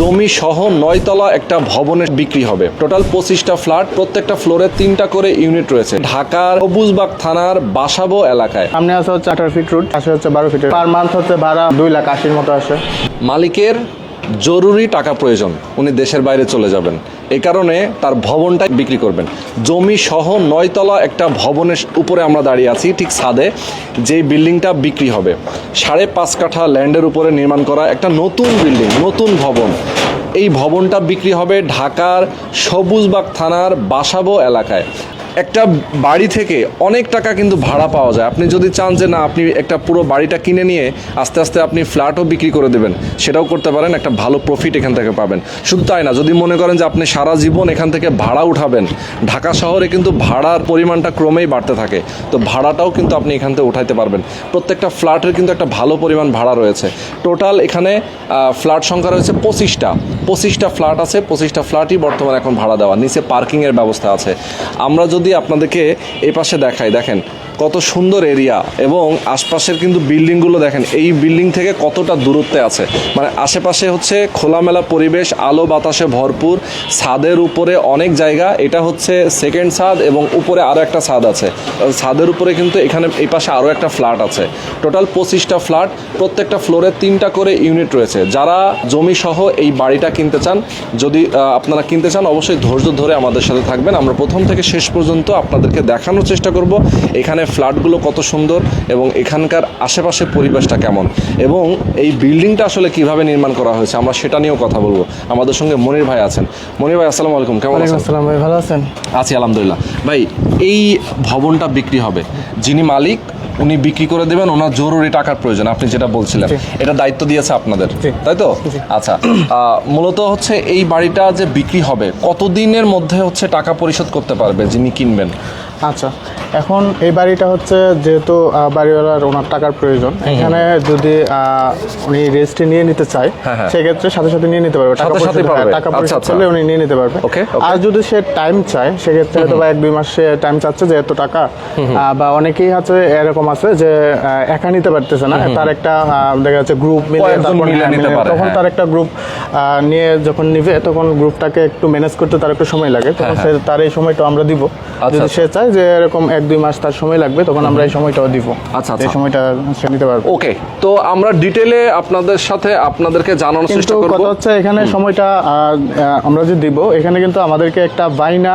জমি সহ নয়তলা একটা ভবনের বিক্রি হবে। টোটাল পঁচিশটা ফ্ল্যাট প্রত্যেকটা ফ্লোরে তিনটা করে ইউনিট রয়েছে। ঢাকার সবুজবাগ থানার বাসাবো এলাকায়। সামনে আছে হচ্ছে আঠারো ফিট রুট আসে হচ্ছে বারো ফিট পার মান্থ হচ্ছে ভাড়া দুই লাখ আশির মতো আসে। মালিকের জরুরি টাকা প্রয়োজন, উনি দেশের বাইরে চলে যাবেন। এ কারণে তার ভবনটা বিক্রি করবেন। জমি সহ নয়তলা একটা ভবনের উপরে আমরা দাঁড়িয়ে আছি, ঠিক ছাদে, যেই বিল্ডিংটা বিক্রি হবে। সাড়ে পাঁচ কাঠা ল্যান্ডের উপরে নির্মাণ করা একটা নতুন বিল্ডিং, নতুন ভবন। এই ভবনটা বিক্রি হবে ঢাকার সবুজবাগ থানার বাসাবো এলাকায়। একটা বাড়ি থেকে অনেক টাকা কিন্তু ভাড়া পাওয়া যায়। আপনি যদি চান যে না, আপনি একটা পুরো বাড়িটা কিনে নিয়ে আস্তে আস্তে আপনি ফ্ল্যাটও বিক্রি করে দেবেন, সেটাও করতে পারেন, একটা ভালো প্রফিট এখান থেকে পাবেন। শুধু তাই না, যদি মনে করেন যে আপনি সারা জীবন এখান থেকে ভাড়া উঠাবেন, ঢাকা শহরে কিন্তু ভাড়ার পরিমাণটা ক্রমেই বাড়তে থাকে। তো ভাড়াটাও কিন্তু আপনি এখান থেকে উঠাইতে পারবেন। প্রত্যেকটা ফ্ল্যাটের কিন্তু একটা ভালো পরিমাণ ভাড়া রয়েছে। টোটাল এখানে ফ্ল্যাট সংখ্যা রয়েছে পঁচিশটা। পঁচিশটা ফ্ল্যাট আছে, পঁচিশটা ফ্ল্যাটই বর্তমানে এখন ভাড়া দেওয়া। নিচে পার্কিংয়ের ব্যবস্থা আছে। আমরা যদি আপনাদেরকে এই পাশে দেখাই, দেখেন কত সুন্দর এরিয়া এবং আশপাশের কিন্তু বিল্ডিংগুলো দেখেন, এই বিল্ডিং থেকে কতটা দূরত্বে আছে। মানে আশেপাশে হচ্ছে খোলামেলা পরিবেশ, আলো বাতাসে ভরপুর, ছাদের উপরে অনেক জায়গা, এটা হচ্ছে সেকেন্ড ছাদ এবং উপরে আরও একটা ছাদ আছে। ছাদের উপরে কিন্তু এখানে এই পাশে আরও একটা ফ্ল্যাট আছে। টোটাল পঁচিশটা ফ্ল্যাট, প্রত্যেকটা ফ্লোরে তিনটা করে ইউনিট রয়েছে। যারা জমি সহ এই বাড়িটা কিনতে চান, যদি আপনারা কিনতে চান, অবশ্যই ধৈর্য ধরে আমাদের সাথে থাকবেন। আমরা প্রথম থেকে শেষ পর্যন্ত আপনাদেরকে দেখানোর চেষ্টা করব। এখানে ফ্ল্যাটগুলো কত সুন্দর এবং এখানকার আশেপাশে পরিবেশটা কেমন? এবং এই বিল্ডিংটা আসলে কীভাবে নির্মাণ করা হয়েছে? আমরা সেটা নিয়েও কথা বলব। আমাদের সঙ্গে মনির ভাই আছেন। মনির ভাই আসসালামু আলাইকুম। কেমন আছেন? আসসালাম ভাই ভালো আছেন? আছি আলহামদুলিল্লাহ। ভাই এই ভবনটা বিক্রি হবে। যিনি মালিক উনি বিক্রি করে দেবেন ওনার জরুরি টাকার প্রয়োজন আপনি যেটা বলছিলেন। এটা দায়িত্ব দিয়েছে আপনাদের তাই তো? আচ্ছা মূলত হচ্ছে এই বাড়িটা যে বিক্রি হবে কতদিনের মধ্যে হচ্ছে টাকা পরিশোধ করতে পারবে যিনি কিনবেন? আচ্ছা এখন এই বাড়িটা হচ্ছে যেহেতু বাড়িওয়ালার ওনার টাকার প্রয়োজন এখানে যদি আহ, উনি রেজিস্ট্রি নিয়ে নিতে চায় হ্যাঁ, হ্যাঁ। সেক্ষেত্রে সাথে সাথে নিয়ে নিতে পারবে টাকা পরিশোধ- হ্যাঁ। টাকা আচ্ছা, পরিশোধ আচ্ছা। করলে উনি নিয়ে নিতে পারবে. আর যদি সে টাইম চায় সেক্ষেত্রে হয়তো বা এক দুই মাস সে টাইম চাচ্ছে যে এত টাকা বা অনেকেই আছে এরকম আছে যে একা নিতে পারতেছে না তার একটা দেখা যাচ্ছে গ্রুপ মিলে তখন। তার একটা গ্রুপ নিয়ে যখন নিবে তখন গ্রুপটাকে একটু ম্যানেজ করতে তার একটু সময় লাগে তখন সে তার এই সময়টা আমরা দিব আচ্ছা, যদি সে চায় যে এরকম এক দুই মাস তার সময় লাগবে তখন আমরা এই সময়টাও দিব। আচ্ছা, এই আচ্ছা। সময়টা সে নিতে পারবে। ওকে তো আমরা ডিটেলে আপনাদের সাথে আপনাদেরকে জানানোর চেষ্টা করব। কথা হচ্ছে এখানে সময়টা আমরা যে দিব এখানে কিন্তু আমাদেরকে একটা বাইনা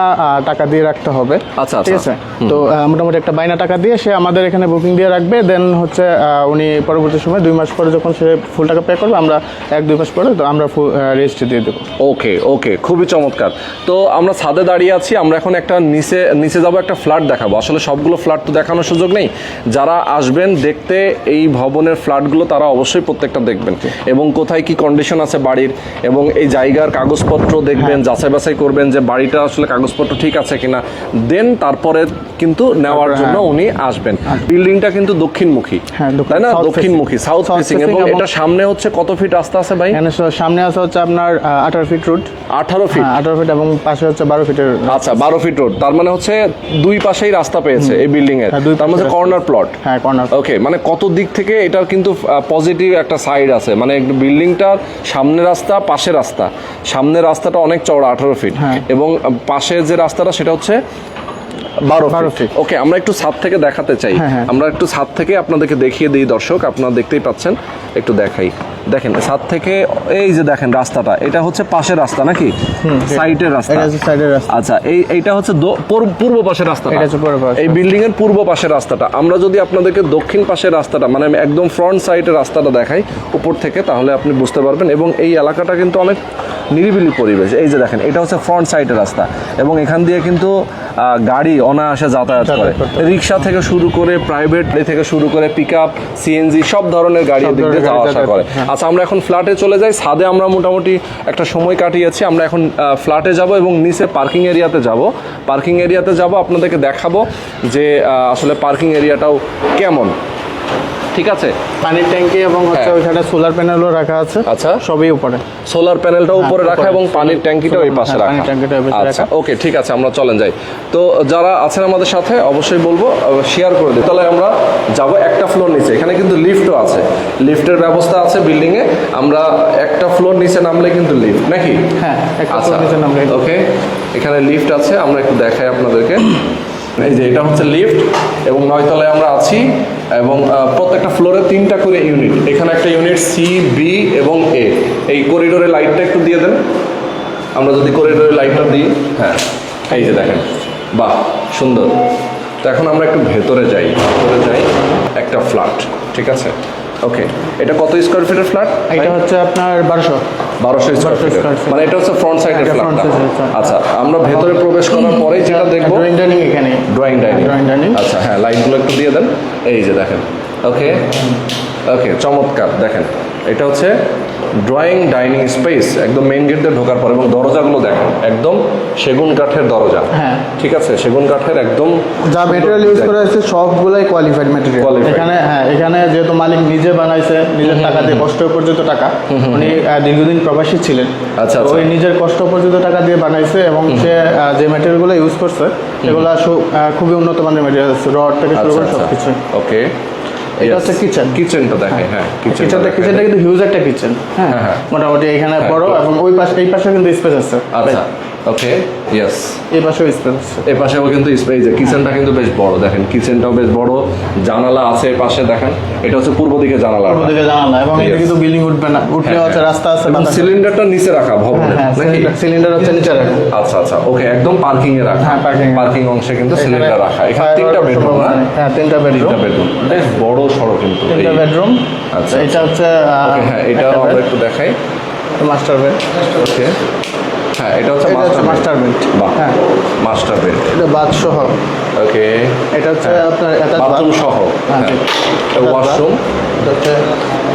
টাকা দিয়ে রাখতে হবে। আচ্ছা, ঠিক আচ্ছা। আছে? তো মোটামুটি একটা বাইনা টাকা দিয়ে সে আমাদের এখানে বুকিং দিয়ে রাখবে দেন হচ্ছে উনি পরবর্তী সময় দুই মাস পরে যখন সে ফুল টাকা পে করবে আমরা এক দুই মাস পরে তো আমরা রেজিস্ট্রি দিয়ে দেবো। ওকে ওকে খুবই চমৎকার। তো আমরা ছাদে দাঁড়িয়ে আছি আমরা এখন একটা নিচে নিচে যাব একটা ফ্ল্যাট দেখাবো। আসলে সবগুলো ফ্ল্যাট তো দেখানোর সুযোগ নেই। যারা আসবেন দেখতে এই ভবনের ফ্ল্যাটগুলো তারা অবশ্যই প্রত্যেকটা দেখবেন। এবং কোথায় কি কন্ডিশন আছে বাড়ির এবং এই জায়গার কাগজপত্র দেখবেন যাচাই বাছাই করবেন যে বাড়িটা আসলে কাগজপত্র ঠিক আছে কিনা। দেন তারপরে কিন্তু নেওয়ার জন্য হ্যাঁ। উনি আসবেন। বিল্ডিংটা কিন্তু দক্ষিণমুখী। হ্যাঁ, তাই না? দক্ষিণমুখী সাউথ ফেসিং এবং এটা সামনে হচ্ছে কত ফিট রাস্তা আছে ভাই? সামনে আছে হচ্ছে আপনার আঠারো ফিট রুট আঠারো ফিট আঠারো ফিট এবং পাশে হচ্ছে বারো ফিটের আচ্ছা বারো ফিট রোড তার মানে হচ্ছে দুই পাশেই রাস্তা পেয়েছে এই বিল্ডিং এর হ্যাঁ, তার মধ্যে কর্নার প্লট হ্যাঁ কর্নার ওকে মানে কত দিক থেকে এটার কিন্তু পজিটিভ একটা সাইড আছে। মানে বিল্ডিংটার সামনে রাস্তা পাশে রাস্তা। সামনে রাস্তাটা অনেক চওড়া আঠারো ফিট হ্যাঁ। এবং পাশে পাশের যে রাস্তাটা সেটা হচ্ছে বারো 12 ফিট ওকে আমরা একটু ছাদ থেকে দেখাতে চাই। হ্যাঁ, হ্যাঁ। আমরা একটু ছাদ থেকে আপনাদেরকে দেখিয়ে দিই দর্শক। আপনারা দেখতেই পাচ্ছেন। একটু দেখাই। দেখেন ছাদ থেকে এই যে দেখেন রাস্তাটা এটা হচ্ছে পাশের রাস্তা নাকি? সাইডের রাস্তা। সাইডের রাস্তা। আচ্ছা এই এইটা হচ্ছে পূর্ব- পাশের রাস্তাটা। এই বিল্ডিং এর পূর্ব পাশের রাস্তাটা। আমরা যদি আপনাদেরকে দক্ষিণ পাশের রাস্তাটা মানে একদম ফ্রন্ট সাইডের রাস্তাটা দেখাই উপর থেকে তাহলে আপনি বুঝতে পারবেন। এবং এই এলাকাটা কিন্তু অনেক নিরিবিলি পরিবেশ। এই যে দেখেন এটা হচ্ছে ফ্রন্ট সাইডের রাস্তা। এবং এখান দিয়ে কিন্তু গাড়ি অনায়াসে যাতায়াত করে। রিক্সা থেকে শুরু করে প্রাইভেট থেকে শুরু করে পিক আপ সিএনজি সব ধরনের গাড়ি এদিক দিয়ে যাওয়া আসা যাতায়াত করে। করে, হ্যাঁ। আচ্ছা আমরা এখন ফ্ল্যাটে চলে যাই। ছাদে আমরা মোটামুটি একটা সময় কাটিয়েছি। আমরা এখন ফ্ল্যাটে যাব এবং নিচে পার্কিং এরিয়াতে যাব। পার্কিং এরিয়াতে যাব আপনাদেরকে দেখাবো যে আসলে পার্কিং এরিয়াটাও কেমন। ঠিক আছে? পানির ট্যাঙ্কি এবং হচ্ছে হ্যাঁ। ওইখানে সোলার প্যানেলও রাখা আছে। আচ্ছা। সবই উপরে। সোলার প্যানেলটা উপরে। রাখা এবং পানির ট্যাঙ্কিটা ওই পাশে হ্যাঁ, রাখা পানির ট্যাঙ্কিটা ওই পাশে আচ্ছা রাখা। ওকে ঠিক আছে আমরা চলেন যাই। তো যারা আছেন আমাদের সাথে অবশ্যই বলব শেয়ার করে দিই তাহলে আমরা যাব একটা ফ্লোর নিচে। এখানে কিন্তু লিফটও আছে। লিফটের ব্যবস্থা আছে বিল্ডিং এ আমরা একটা ফ্লোর নিচে নামলে কিন্তু লিফট নাকি? হ্যাঁ একটা আচ্ছা নিচে নামলে ওকে এখানে লিফট আছে আমরা একটু দেখাই আপনাদেরকে। এই যে এটা হচ্ছে লিফট এবং নয়তলায় আমরা আছি। এবং প্রত্যেকটা ফ্লোরে তিনটা করে ইউনিট। এখানে একটা ইউনিট সি, বি এবং এ। এই করিডোরে লাইটটা একটু দিয়ে দেন। আমরা যদি করিডোরে লাইটটা দিই হ্যাঁ এই যে দেখেন। বাহ, সুন্দর। তো এখন আমরা একটু ভেতরে যাই। ভেতরে যাই, একটা ফ্ল্যাট ঠিক আছে? ওকে এটা কত স্কোয়ার ফিটের ফ্ল্যাট এটা হচ্ছে আপনার বারোশো। বারোশো স্কোয়ার ফিট মানে এটা হচ্ছে ফ্রন্ট সাইডের ফ্ল্যাটটা এর flat। আচ্ছা আমরা ভেতরে প্রবেশ করার পরেই যেটা দেখব ড্রয়িং ডাইনিং এখানে। ড্রয়িং ডাইনিং ড্রয়িং ডাইনিং আচ্ছা হ্যাঁ লাইটগুলো একটু দিয়ে দেন। এই যে দেখেন। ওকে ওকে চমৎকার। দেখেন এটা হচ্ছে ড্রয়িং ডাইনিং স্পেস একদম মেইন গেট দিয়ে ঢোকার পর এবং দরজাগুলো দেখেন একদম সেগুন কাঠের দরজা। হ্যাঁ। ঠিক আছে? সেগুন কাঠের একদম যা মেটেরিয়াল ইউজ করা হয়েছে সবগুলাই কোয়ালিফাইড মেটেরিয়াল Qualified। এখানে হ্যাঁ এখানে যেহেতু মালিক নিজে বানাইছে নিজের টাকা দিয়ে কষ্ট উপার্জিত টাকা উনি দীর্ঘদিন প্রবাসী ছিলেন। আচ্ছা, আচ্ছা। ওই নিজের কষ্ট উপার্জিত টাকা দিয়ে বানাইছে এবং সে যে মেটেরিয়ালগুলো ইউজ করছে সেগুলো সু- খুবই উন্নত মানের মেটেরিয়াল রড থেকে শুরু আচ্ছা করে আচ্ছা সব কিছু ওকে এটা হচ্ছে কিচেন কিচেনটা দেখাই হ্যাঁ। কিচেনটা কিচেনটা কিন্তু হিউজ একটা কিচেন হ্যাঁ। হ্যাঁ, হ্যাঁ। মোটামুটি এখানে হ্যাঁ, বড় এবং ওই পাশে এই পাশে কিন্তু স্পেস আছে। আচ্ছা। ওকে ইয়েস এই পাশেও স্পেস পাশেও কিন্তু স্পেস কিচেনটা কিন্তু বেশ বড় দেখেন। কিচেনটাও বেশ বড়। জানালা আছে পাশে দেখেন। এটা হচ্ছে পূর্ব দিকে জানালা ওদিকে জানালা এবং এটা কিন্তু বিল্ডিং উঠবে না। উঠলে হচ্ছে রাস্তা আছে সিলিন্ডারটা নিচে রাখা ভবনে হ্যাঁ সিলিন্ডার হচ্ছে নিচে রাখা। আচ্ছা আচ্ছা ওকে একদম পার্কিং এ রাখা। হ্যাঁ, এ। পার্কিং অংশে কিন্তু সিলিন্ডার রাখা। এখানে তিনটা বেডরুম হ্যাঁ। তিনটা বেডরুম তিনটা বেডরুম বেশ বড় সড়ো কিন্তু তিনটা বেডরুম আচ্ছা, এটা হচ্ছে হ্যাঁ এটাও আমরা একটু দেখাই। মাস্টার বেড ওকে হ্যাঁ এটা হচ্ছে এটা মাস্টার master হ্যাঁ। মাস্টার বেড এটা বাথ সহ ওকে। এটা হচ্ছে আপনার এটা বাথরুম সহ হ্যাঁ, হ্যাঁ এটা ওয়াশরুম এটা হচ্ছে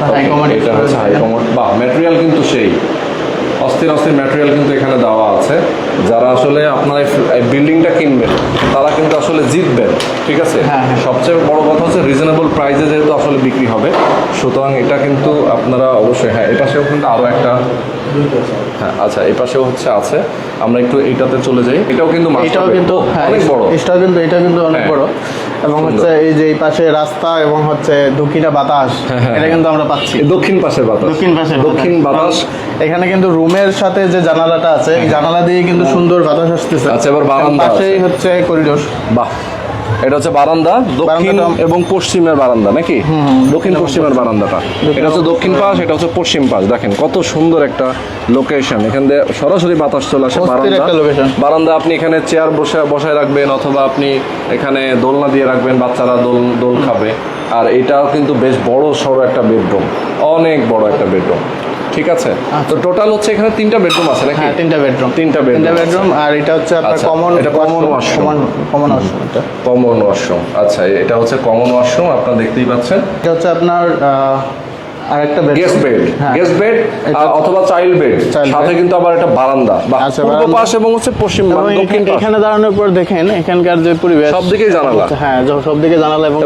হাই কমান্ড এটা হচ্ছে হাই বাহ ম্যাটেরিয়াল কিন্তু সেই। অস্থির অস্থির ম্যাটেরিয়াল কিন্তু এখানে দেওয়া আছে। যারা আসলে আপনার এই বিল্ডিংটা কিনবেন তারা কিন্তু আসলে জিতবেন ঠিক আছে? হ্যাঁ, হ্যাঁ। সবচেয়ে বড় কথা হচ্ছে রিজনেবল প্রাইসে যেহেতু আসলে বিক্রি হবে সুতরাং এটা কিন্তু আপনারা অবশ্যই হ্যাঁ এপাশেও কিন্তু আরও একটা হ্যাঁ আচ্ছা এই পাশেও হচ্ছে আছে। আমরা একটু এইটাতে চলে যাই। এটাও কিন্তু এটাও কিন্তু হ্যাঁ, অনেক বড়। এটাও কিন্তু এটা কিন্তু অনেক হ্যাঁ। বড়। এবং হচ্ছে এই যে এই পাশে রাস্তা এবং হচ্ছে দক্ষিণা বাতাস এটা কিন্তু আমরা পাচ্ছি। দক্ষিণ পাশের বাতাস। দক্ষিণ পাশে দক্ষিণ বাতাস। এখানে কিন্তু রুমের সাথে যে জানালাটা আছে এই জানালা দিয়ে কিন্তু সুন্দর বাতাস আসতেছে। আচ্ছা, এবার বারান্দা পাশেই হচ্ছে করিডোর। বাহ। এটা হচ্ছে বারান্দা দক্ষিণ এবং পশ্চিমের বারান্দা নাকি? দক্ষিণ পশ্চিমের বারান্দাটা। এটা হচ্ছে দক্ষিণ পাশ এটা হচ্ছে পশ্চিম পাশ। দেখেন কত সুন্দর একটা লোকেশন এখান দিয়ে সরাসরি বাতাস চলে আসে বারান্দা। বারান্দা আপনি এখানে চেয়ার বসে বসায় রাখবেন অথবা আপনি এখানে দোলনা দিয়ে রাখবেন বাচ্চারা দোল দোল খাবে। আর এটাও কিন্তু বেশ বড় সড়ো একটা বেডরুম অনেক বড় একটা বেডরুম ঠিক আছে? তো টোটাল হচ্ছে এখানে তিনটা বেডরুম আছে নাকি? হ্যাঁ তিনটা বেডরুম তিনটা bedroom তিনটা বেডরুম আর এটা হচ্ছে আপনার আচ্ছা, কমন এটা common washroom। Common common washroom এটা। কমন ওয়াশরুম আচ্ছা এটা হচ্ছে কমন ওয়াশরুম আপনারা দেখতেই পাচ্ছেন। এটা হচ্ছে আপনার আরেকটা bed guest bed. Guest bed অথবা চাইল্ড বেড সাথে কিন্তু আবার একটা বারান্দা আচ্ছা, পূর্ব পাশ এবং হচ্ছে পশ্চিম দক্ষিণ এখানে- পাশ। এখানে দাঁড়ানোর পর দেখেন এখানকার যে পরিবেশ সব দিকেই জানালা। হ্যাঁ য- সব দিকে জানালা এবং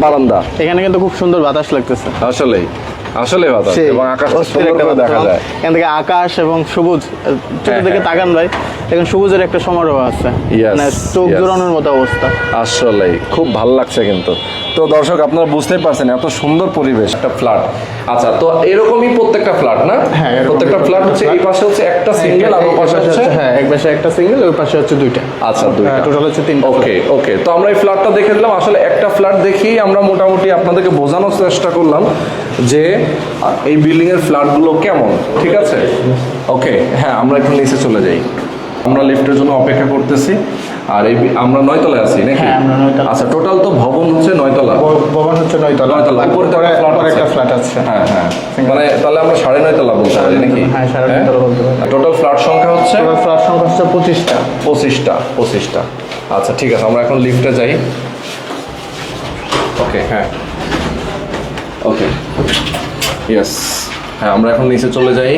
বারান্দা। এখানে কিন্তু খুব সুন্দর বাতাস লাগতেছে। আসলেই। আসলে বাতাস এবং আকাশ একটা দেখা যায়। এখান থেকে আকাশ এবং সবুজ হ্যাঁ, থেকে হ্যাঁ। তাকান ভাই। এখন সবুজের একটা সমারোহ আছে। মানে চোখ মতো অবস্থা। আসলেই খুব ভালো লাগছে কিন্তু। তো দর্শক আপনারা বুঝতেই পারছেন এত সুন্দর পরিবেশ একটা ফ্ল্যাট। আচ্ছা তো এরকমই প্রত্যেকটা ফ্ল্যাট না? হ্যাঁ, প্রত্যেকটা ফ্ল্যাট হচ্ছে এই পাশে হচ্ছে একটা সিঙ্গেল আর ওই পাশে হচ্ছে হচ্ছে- হ্যাঁ এক পাশে একটা সিঙ্গেল ওই পাশে হচ্ছে দুইটা। আচ্ছা দুইটা। টোটাল হচ্ছে তিনটা ওকে ওকে তো আমরা এই ফ্ল্যাটটা দেখে দিলাম। আসলে একটা ফ্ল্যাট দেখেই আমরা মোটামুটি আপনাদেরকে বোঝানোর চেষ্টা করলাম। যে এই বিল্ডিং এর ফ্ল্যাটগুলো কেমন? ঠিক আছে? ওকে হ্যাঁ আমরা একটু নিচে চলে যাই। আমরা লিফটের জন্য অপেক্ষা করতেছি। আর এই আমরা নয়তলায় আছি নাকি? হ্যাঁ, আচ্ছা টোটাল তো ভবন হচ্ছে নয়তলা। ভবন হচ্ছে নয়তলা। নয়তলা উপরে তো উপরে একটা ফ্ল্যাট আছে একটা ফ্ল্যাট আছে। হ্যাঁ হ্যাঁ। মানে তাহলে আমরা সাড়ে নয়তলা বলতে পারি নাকি? হ্যাঁ, সাড়ে নয়তলা বলতে পারি। টোটাল ফ্ল্যাট সংখ্যা হচ্ছে? এবার ফ্ল্যাট সংখ্যা হচ্ছে পঁচিশটা। পঁচিশটা পঁচিশটা। আচ্ছা ঠিক আছে আমরা এখন লিফটে যাই। ওকে হ্যাঁ। ওকে ইয়েস হ্যাঁ আমরা এখন নিচে চলে যাই।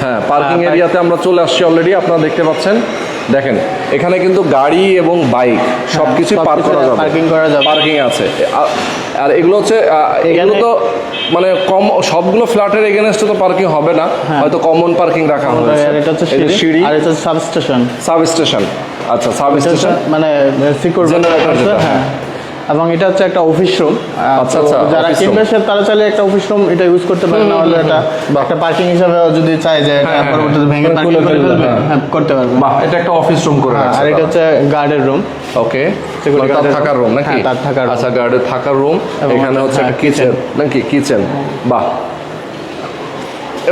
হ্যাঁ পার্কিং হ্যাঁ, এরিয়াতে আমরা চলে আসছি অলরেডি আপনারা দেখতে পাচ্ছেন। দেখেন এখানে কিন্তু গাড়ি এবং বাইক সবকিছু পার্ক করা যাবে। parking করা যাবে। পার্কিং আছে। আর এগুলো হচ্ছে এগুলো তো মানে কম সবগুলো ফ্ল্যাটের এগেনস্টে তো পার্কিং হবে না। হয়তো কমন পার্কিং রাখা হয়েছে। এটা হচ্ছে সিঁড়ি আর এটা হচ্ছে সাবস্টেশন সাব স্টেশন আচ্ছা সাব স্টেশন মানে সিকিউর যেটা, হ্যাঁ। এবং এটা হচ্ছে একটা অফিস রুম আচ্ছা, আচ্ছা, যারা কিনবে সে তারা চাইলে একটা অফিস রুম এটা ইউজ করতে পারে না হলে এটা একটা পার্কিং হিসাবে যদি চাই যে এটা হ্যাঁ, হ্যাঁ, পরবর্তীতে ভেঙে মানে পার্কিং করে ফেলবে, হ্যাঁ। হ্যাঁ করতে পারবে বাহ এটা একটা অফিস রুম করে আছে আর এটা হচ্ছে গার্ডের রুম ওকে তার থাকার রুম নাকি? হ্যাঁ, তার থাকার। আচ্ছা গার্ডের থাকার রুম এখানে হচ্ছে হ্যাঁ, একটা কিচেন নাকি কিচেন বাহ।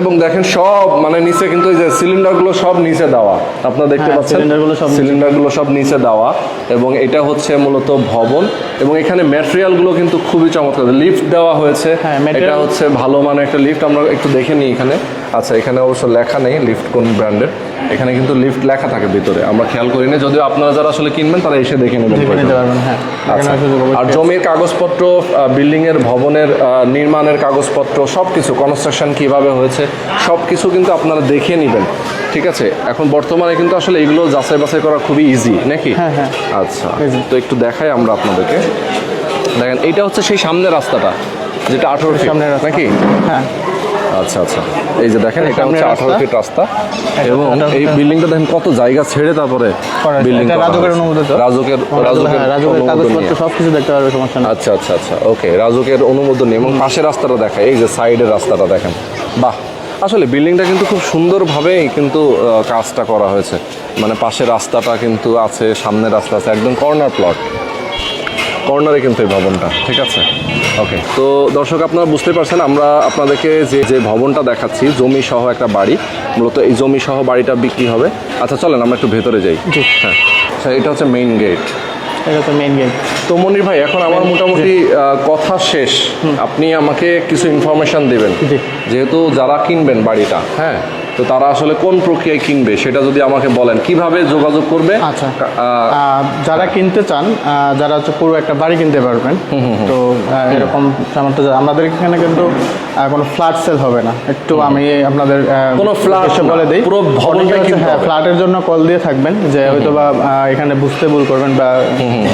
এবং দেখেন সব মানে নিচে কিন্তু এই যে সিলিন্ডারগুলো সব নিচে দেওয়া। আপনারা দেখতে হ্যাঁ, পাচ্ছেন? cylinderগুলো সব সিলিন্ডার সিলিন্ডারগুলো সব নিচে দেওয়া এবং এটা হচ্ছে মূলত ভবন এবং এখানে ম্যাটেরিয়ালগুলো কিন্তু খুবই চমৎকার। লিফট দেওয়া হয়েছে। হ্যাঁ, এটা হচ্ছে ভালো মানে একটা লিফট আমরা একটু দেখে নিই এখানে। আচ্ছা এখানে অবশ্য লেখা নেই লিফট কোন ব্র্যান্ডের। এখানে কিন্তু লিফট লেখা থাকে ভিতরে। আমরা খেয়াল করি না যদিও আপনারা যারা আসলে কিনবেন তারা এসে দেখে নেবেন হ্যাঁ। আচ্ছা। আর জমির কাগজপত্র বিল্ডিং এর ভবনের নির্মাণের কাগজপত্র সব কিছু কনস্ট্রাকশন কীভাবে হয়েছে সব কিছু কিন্তু আপনারা দেখে নেবেন। ঠিক আছে? এখন বর্তমানে কিন্তু আসলে এগুলো যাচাই বাছাই করা খুবই ইজি নাকি? হ্যাঁ, হ্যাঁ। আচ্ছা। তো একটু দেখাই আমরা আপনাদেরকে। দেখেন এইটা হচ্ছে সেই সামনের রাস্তাটা যেটা আঠারো সামনের রাস্তা। নাকি? হ্যাঁ। আচ্ছা আচ্ছা। এই যে দেখেন এটা হচ্ছে আঠারো রাস্তা। ফিট রাস্তা এবং এই। বিল্ডিংটা দেখেন কত জায়গা ছেড়ে তারপরে বিল্ডিং রাজুকের অনুমোদিত। রাজুকের রাজুকের হ্যাঁ, কাগজপত্র নিয়ে। সব কিছু দেখতে পারবে সমস্যা আচ্ছা আচ্ছা আচ্ছা। ওকে রাজুকের অনুমোদন নেই এবং পাশের রাস্তাটা দেখায় এই যে সাইডের রাস্তাটা দেখেন। বাহ! আসলে বিল্ডিংটা কিন্তু খুব সুন্দরভাবেই কিন্তু কাজটা করা হয়েছে। মানে পাশের রাস্তাটা কিন্তু আছে সামনের রাস্তা আছে একদম কর্নার প্লট। কর্নারে কিন্তু এই ভবনটা ঠিক আছে? ওকে তো দর্শক আপনারা বুঝতে পারছেন আমরা আপনাদেরকে যে যে ভবনটা দেখাচ্ছি জমি সহ একটা বাড়ি মূলত এই জমি সহ বাড়িটা বিক্রি হবে। আচ্ছা চলেন আমরা একটু ভেতরে যাই। জি। হ্যাঁ আচ্ছা এটা হচ্ছে মেইন গেট এটা তো মেইন গেট তো মনির ভাই এখন আমার মোটামুটি কথা শেষ। আপনি আমাকে কিছু ইনফরমেশন দিবেন। যেহেতু যারা কিনবেন বাড়িটা হ্যাঁ তো তারা আসলে কোন প্রক্রিয়ায় কিনবে সেটা যদি আমাকে বলেন। কীভাবে যোগাযোগ করবে? আচ্ছা। যারা কিনতে চান যারা হচ্ছে পুরো একটা বাড়ি কিনতে পারবেন তো এরকম আমাদের এখানে কিন্তু কোনো ফ্ল্যাট সেল হবে না। একটু আমি আপনাদের কোনো ফ্ল্যাট বলে দিই। পুরো ফ্ল্যাটের জন্য কল দিয়ে থাকবেন যে হয়তো বা এখানে বুঝতে ভুল করবেন বা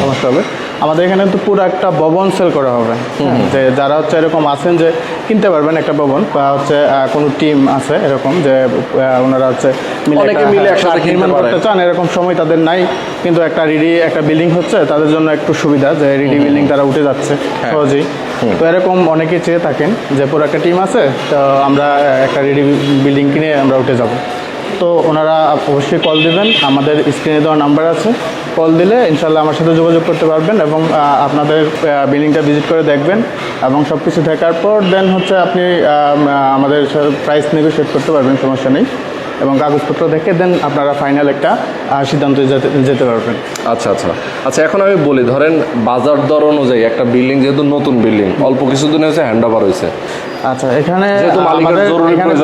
সমস্যা হবে। আমাদের এখানে তো পুরো একটা ভবন সেল করা হবে। যে যারা হচ্ছে এরকম আছেন যে কিনতে পারবেন একটা ভবন বা হচ্ছে কোনো টিম আছে এরকম যে ওনারা হচ্ছে নির্মাণ করতে চান এরকম সময় তাদের নাই কিন্তু একটা রিডি একটা বিল্ডিং হচ্ছে তাদের জন্য একটু সুবিধা যে রিডি বিল্ডিং তারা উঠে যাচ্ছে হ্যাঁ। সহজেই। তো এরকম অনেকে চেয়ে থাকেন যে পুরো একটা টিম আছে তো আমরা একটা রেডি বিল্ডিং কিনে আমরা উঠে যাব। তো ওনারা অবশ্যই কল দিবেন। আমাদের স্ক্রিনে দেওয়া নাম্বার আছে। কল দিলে ইনশাল্লাহ আমার সাথে যোগাযোগ করতে পারবেন এবং আপনাদের বিল্ডিংটা ভিজিট করে দেখবেন এবং সব কিছু দেখার পর দেন হচ্ছে আপনি আমাদের প্রাইস নেগোশিয়েট করতে পারবেন, সমস্যা নেই। এবং কাগজপত্র দেখে দেন আপনারা ফাইনাল একটা সিদ্ধান্তে যেতে যেতে পারবেন। আচ্ছা আচ্ছা। আচ্ছা এখন আমি বলি, ধরেন বাজার দর অনুযায়ী একটা বিল্ডিং যেহেতু নতুন বিল্ডিং অল্প কিছুদিন হয়েছে হ্যান্ড ওভার হয়েছে। আচ্ছা এখানে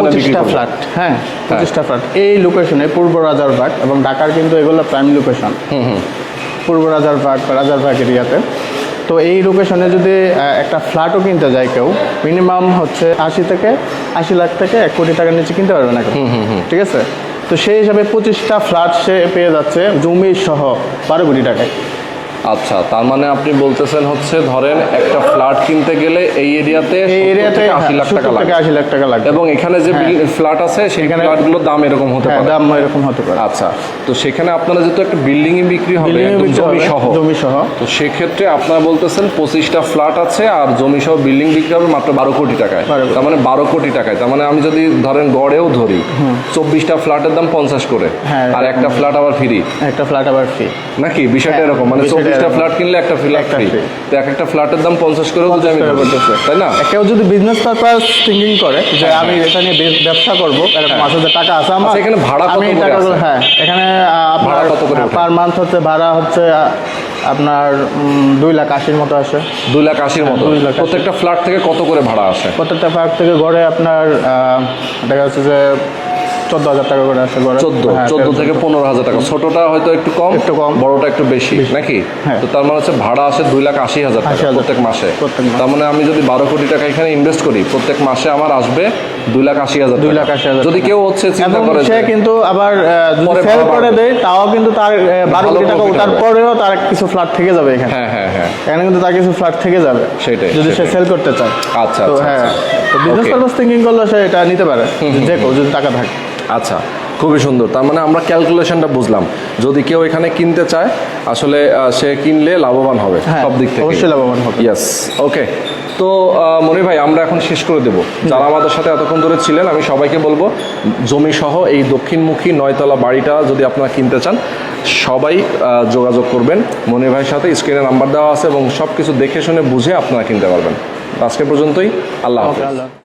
পঁচিশটা ফ্ল্যাট হ্যাঁ পঁচিশটা ফ্ল্যাট এই লোকেশনে পূর্ব রাজারবাগ এবং ঢাকার কিন্তু এগুলো প্রাইম লোকেশন পূর্ব রাজারবাগ রাজারবাগ এরিয়াতে। তো এই লোকেশনে যদি একটা ফ্ল্যাটও কিনতে যায় কেউ মিনিমাম হচ্ছে আশি থেকে আশি লাখ থেকে এক কোটি টাকার নিচে কিনতে পারবে না ঠিক আছে? তো সেই হিসাবে পঁচিশটা ফ্ল্যাট সে পেয়ে যাচ্ছে জমি সহ বারো কোটি টাকায়। আচ্ছা তার মানে আপনি বলতেছেন হচ্ছে ধরেন একটা ফ্ল্যাট কিনতে গেলে এই এরিয়াতে এই এরিয়াতে আশি লাখ টাকা লাগে আশি লাখ টাকা লাগবে। এবং এখানে যে ফ্ল্যাট আছে সেই এখানে- ফ্ল্যাটগুলোর দাম এরকম হতে হ্যাঁ পারে। দাম এরকম হতে পারে। আচ্ছা তো সেখানে আপনারা যেহেতু একটা বিল্ডিং এ বিক্রি হবে জমি সহ জমি সহ তো সেক্ষেত্রে আপনারা বলতেছেন পঁচিশটা ফ্ল্যাট আছে আর জমি সহ বিল্ডিং বিক্রি হবে মাত্র বারো কোটি টাকায়। তার মানে বারো কোটি টাকায়। তার মানে আমি যদি ধরেন গড়েও ধরি চব্বিশটা ফ্ল্যাটের দাম পঞ্চাশ করে। হ্যাঁ, আর একটা ফ্ল্যাট আবার ফ্রি। একটা ফ্ল্যাট আবার ফ্রি। নাকি? বিষয়টা হ্যাঁ, এরকম। মানে এরকম। ফ্ল্যাট কিনলে একটা ফ্ল্যাট একটা ফ্রি তো এক একটা ফ্ল্যাটের দাম পঞ্চাশ করে বুঝে আমি। তাই না? কেউ যদি বিজনেস পারপাস থিঙ্কিং করে যে আমি এটা নিয়ে ব্যবসা করব এরকম হ্যাঁ। আসলে টাকা আছে আমার আচ্ছা, এখানে ভাড়া কত করে হ্যাঁ এখানে ভাড়া কত করে পার মান্থ হচ্ছে ভাড়া হচ্ছে আপনার দুই লাখ আশির মতো আসে। দুই লাখ আশির মতো? প্রত্যেকটা ফ্ল্যাট থেকে কত করে ভাড়া আসে? প্রত্যেকটা ফ্ল্যাট থেকে গড়ে আপনার দেখা যাচ্ছে যে চোদ্দ হাজার টাকা করে আসে চোদ্দ হ্যাঁ, চোদ্দ থেকে পনেরো হাজার টাকা। ছোটটা হয়তো একটু কম একটু কম। বড়টা একটু বেশি নাকি? হ্যাঁ। তো তার মানে হচ্ছে ভাড়া আসে দুই লাখ আশি হাজার টাকা 80,000 প্রত্যেক মাসে। প্রত্যেক মাসে। তার মানে আমি যদি বারো কোটি টাকা এখানে ইনভেস্ট করি প্রত্যেক মাসে আমার আসবে দুই লাখ আশি হাজার দুই লাখ আশি হাজার যদি কেউ হচ্ছে চিন্তা করে সে কিন্তু আবার যদি সেল করে দেয় তাও কিন্তু তার বারো কোটি টাকা ওঠার পরেও তার কিছু ফ্ল্যাট থেকে যাবে এখানে। হ্যাঁ হ্যাঁ হ্যাঁ। এখানে কিন্তু তার কিছু ফ্ল্যাট থেকে যাবে সেটাই, যদি সে সেল করতে চায়। আচ্ছা, তো আচ্ছা, হ্যাঁ আচ্ছা। তো বিজনেস পারপাস থিঙ্কিং করলে সে এটা নিতে পারে যে যদি টাকা থাকে। আচ্ছা খুবই সুন্দর। তার মানে আমরা ক্যালকুলেশনটা বুঝলাম। যদি কেউ এখানে কিনতে চায় আসলে সে কিনলে লাভবান হবে হ্যাঁ, সব দিক থেকে। অবশ্যই লাভবান হবে। ইয়েস ওকে তো মনে ভাই, আমরা এখন শেষ করে দেব। যারা আমাদের সাথে এতক্ষণ ধরে ছিলেন, আমি সবাইকে বলব জমি সহ এই দক্ষিণমুখী নয়তলা বাড়িটা যদি আপনারা কিনতে চান, সবাই যোগাযোগ করবেন। মনির ভাইয়ের সাথে স্ক্রিনে নাম্বার দেওয়া আছে এবং সব কিছু দেখে শুনে বুঝে আপনারা কিনতে পারবেন। আজকে পর্যন্তই, আল্লাহ আল্লাহ